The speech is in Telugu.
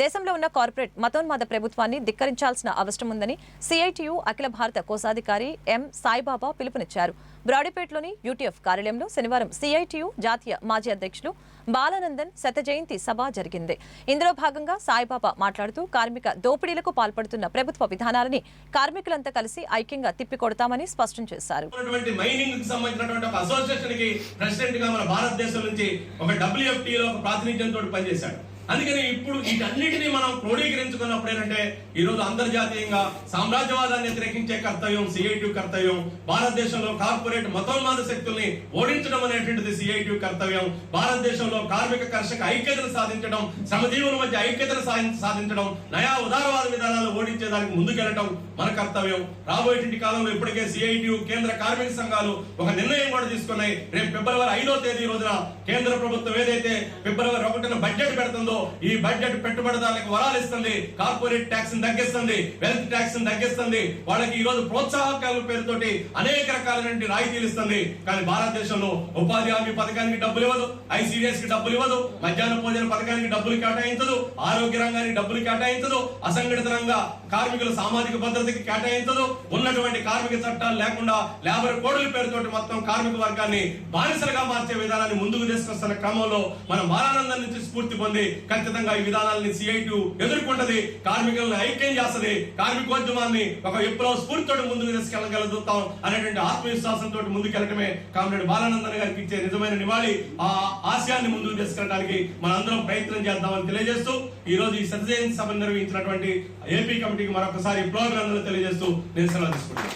దేశంలో ఉన్న కార్పొరేట్ మతోన్మాద ప్రభుత్వాన్ని ధిక్కరించాల్సిన అవసరం ఉందని సిఐటియు అఖిల భారత కోశాధికారి ఎం సాయిబాబా పిలుపునిచ్చారు. బ్రాడీపేటలోని యూటీఎఫ్ కార్యాలయంలో శనివారం సిఐటియు జాతీయ మాజీ అధ్యక్షులు బాలానందన్ శత జయంతి సభ జరిగింది. ఇందులో భాగంగా సాయిబాబా మాట్లాడుతూ కార్మిక దోపిడీలకు పాల్పడుతున్న ప్రభుత్వ విధానాలని కార్మికులంతా కలిసి ఐక్యంగా తిప్పికొడతామని స్పష్టం చేశారు. అసోసియేషన్కి ప్రెసిడెంట్గా మన భారతదేశం నుంచి ఒక ప్రాతినిధ్యంతో పనిచేశాడు. అందుకని ఇప్పుడు వీటన్నిటిని మనం క్రోడీకరించుకున్నప్పుడు ఏంటంటే ఈ రోజు అంతర్జాతీయంగా సామ్రాజ్యవాదాన్ని వ్యతిరేకించే కర్తవ్యం సిఐటి కర్తవ్యం. భారతదేశంలో కార్పొరేట్ మతోన్మాద శక్తుల్ని ఓడించడం అనేటువంటిది సిఐటి కర్తవ్యం. భారతదేశంలో కార్మిక కర్షక ఐక్యతను సాధించడం శ్రమజీవుల మధ్య ఐక్యతను సాధించడం నయా ఉదారవాద విధానాలు ఓడించేదానికి ముందుకెళ్ళడం మన కర్తవ్యం. రాబోయేటువంటి కాలంలో ఇప్పటికే సిఐటియు కేంద్ర కార్మిక సంఘాలు ఒక నిర్ణయం కూడా తీసుకున్నాయి. రేపు ఫిబ్రవరి ఐదో తేదీ రోజున కేంద్ర ప్రభుత్వం ఏదైతే ఫిబ్రవరి ఒకటిన బడ్జెట్ పెడుతుందో ఈ బడ్జెట్ పెట్టుబడిదారులకు వరాలు ఇస్తుంది. కార్పొరేట్ ట్యాక్స్ తగ్గిస్తుంది. వెల్త్ ట్యాక్స్ తగ్గిస్తుంది. వాళ్ళకి ఈ రోజు ప్రోత్సాహకాల పేరుతోటి అనేక రకాలైన రాయితీలు ఇస్తుంది. కానీ భారతదేశంలో ఉపాధి హామీ పథకానికి డబ్బులు ఇవ్వదు. ఐసీడీఎస్కి డబ్బులు ఇవ్వదు. మధ్యాహ్న భోజన పథకానికి డబ్బులు కేటాయించదు. ఆరోగ్య రంగానికి డబ్బులు కేటాయించదు. అసంఘటిత రంగ కార్మికుల సామాజిక భద్రతకి కేటాయించదు. ఉన్నటువంటి కార్మిక చట్టాలు లేకుండా లేబర్ కోడ్ల పేరుతోటి మొత్తం కార్మిక వర్గాన్ని బానిసలుగా మార్చే విధానాన్ని ముందుకు తీసుకొస్తున్న క్రమంలో మనం బాలానందం నుంచి స్ఫూర్తి పొంది ఖచ్చితంగా ఈ విధానాలని సిఐటి ఎదుర్కొంటది. కార్మికులను ఐక్యం చేస్తది. కార్మికోద్యమాన్ని ఒక విప్లవ స్ఫూర్తితో ముందుకు తీసుకెళ్ళగలుగుతాం అనేటువంటి ఆత్మవిశ్వాసంతో ముందుకెళ్ళటమే కామ్రేడ్ బాలానందన్ గారికి ఇచ్చే నిజమైన నివాళి. ఆ ఆశయాన్ని ముందుకు తీసుకెళ్ళడానికి మనందరం ప్రయత్నం చేద్దామని తెలియజేస్తూ ఈ రోజు ఈ సత్యజయంతి సభ నిర్వహించినటువంటి ఏపీ కమిటీకి మరొకసారి ప్రోగ్రామ్ తెలియజేస్తూ నేను సెలవు తీసుకుంటాను